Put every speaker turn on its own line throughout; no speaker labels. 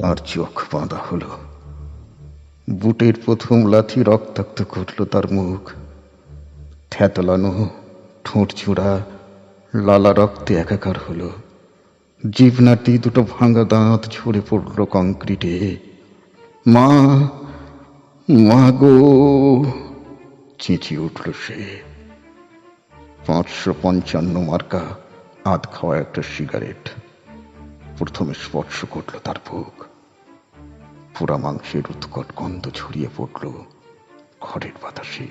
তার চোখ বাঁধা হলো। বুটের প্রথম লাথি রক্তাক্ত করল তার মুখ। থ্যাতলানো ঠোঁট চূড়া, লালা রক্তে একাকার হলো। জীবনাটি দুটো ভাঙা দাঁত ঝরে পড়ল কংক্রিটে। মা মা গো, চেঁচিয়ে উঠল সে। পাঁচশো পঞ্চান্ন মার্কা আধ খাওয়া একটা সিগারেট। প্রথমে স্পর্শ করল তার বুক। পোড়া মাংসের উৎকট গন্ধ ছড়িয়ে পড়ল ঘরের বাতাসে।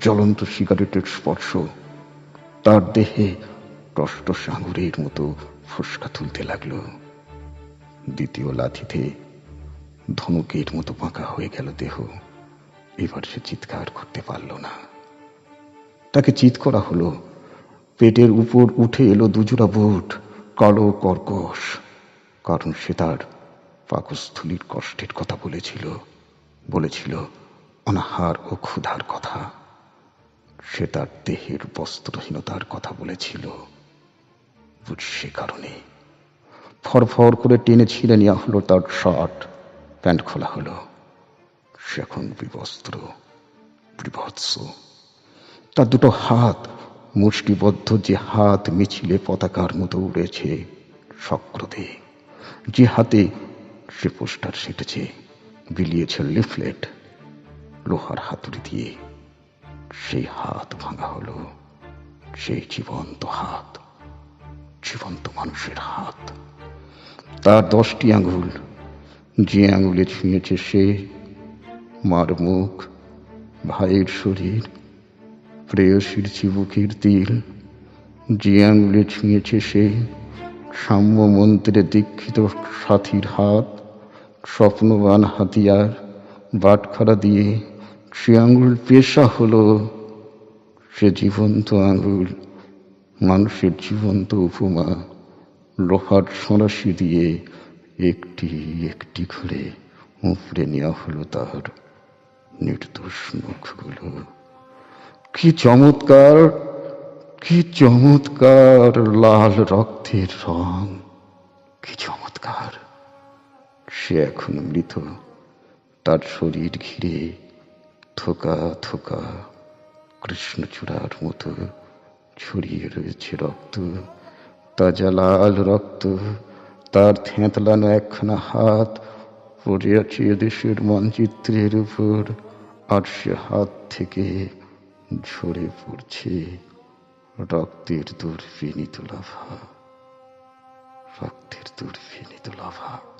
জ্বলন্ত সিগারেটের স্পর্শ তার দেহে টষ্ট সাঙুরের মতো ফুসকা তুলতে লাগল। দ্বিতীয় লাথিতে ধনুকের মতো বাঁকা হয়ে গেল দেহ। এবার সে চিৎকার করতে পারল না। তাকে চিৎ করা হলো। পেটের উপর উঠে এলো দুজোড়া বুট, কালো কর্কশ, কারণ সে তার পাকস্থলীর কষ্টের কথা বলেছিল বলেছিল, অনাহার ও ক্ষুধার কথা। সে তার দেহের বস্ত্রহীনতার কথা বলেছিল। সে কারণে। ফরফর করে টেনে ছিঁড়ে নেওয়া হলো তার শার্ট, প্যান্ট খোলা হলো। সে এখন বিবস্ত্র, বিভৎস। তার দুটো হাত মুষ্টিবদ্ধ, যে হাত মিছিলে পতাকার মতো উড়েছে সক্রদে যে হাতে সে পোস্টার সেটেছে বিলিয়েছে লিফলেট, লোহার হাতুড়ি দিয়ে, সেই হাত ভাঙা হলো, সেই জীবন্ত হাত, জীবন্ত মানুষের হাত। তার দশটি আঙুল, যে আঙুলে ছুঁয়েছে সে মার মুখ, ভাইয়ের শরীর, প্রেয়সীর চিবুকের তিল, যে আঙুলে ছুঁয়েছে সে সাম্য মন্ত্রে দীক্ষিত সাথীর হাত স্বপ্নবান হাতিয়ার বাটখারা দিয়ে সে আঙুল পেশা হলো সে জীবন্ত আঙুল, মানুষের জীবন্ত উপমা, লোহার সরাসি দিয়ে একটি একটি করে উপড়ে নেওয়া হলো তার নির্দোষ মুখগুলো। কি চমৎকার কি চমৎকার, লাল রক্তের রং, কি চমৎকার। সে এখন মৃত। তার শরীর ঘিরে থোকা থোকা কৃষ্ণচূড়ার মতো ছড়িয়ে রয়েছে রক্ত। তাজা লাল রক্ত, তার থ্যাঁতলানো একখানা হাত পড়ে আছে দেশের মানচিত্রের উপর, আর সে হাত থেকে ঝরে পড়ছে রক্তের দুর্বিনীত লাভা, রক্তের দুর্বিনীত লাভা।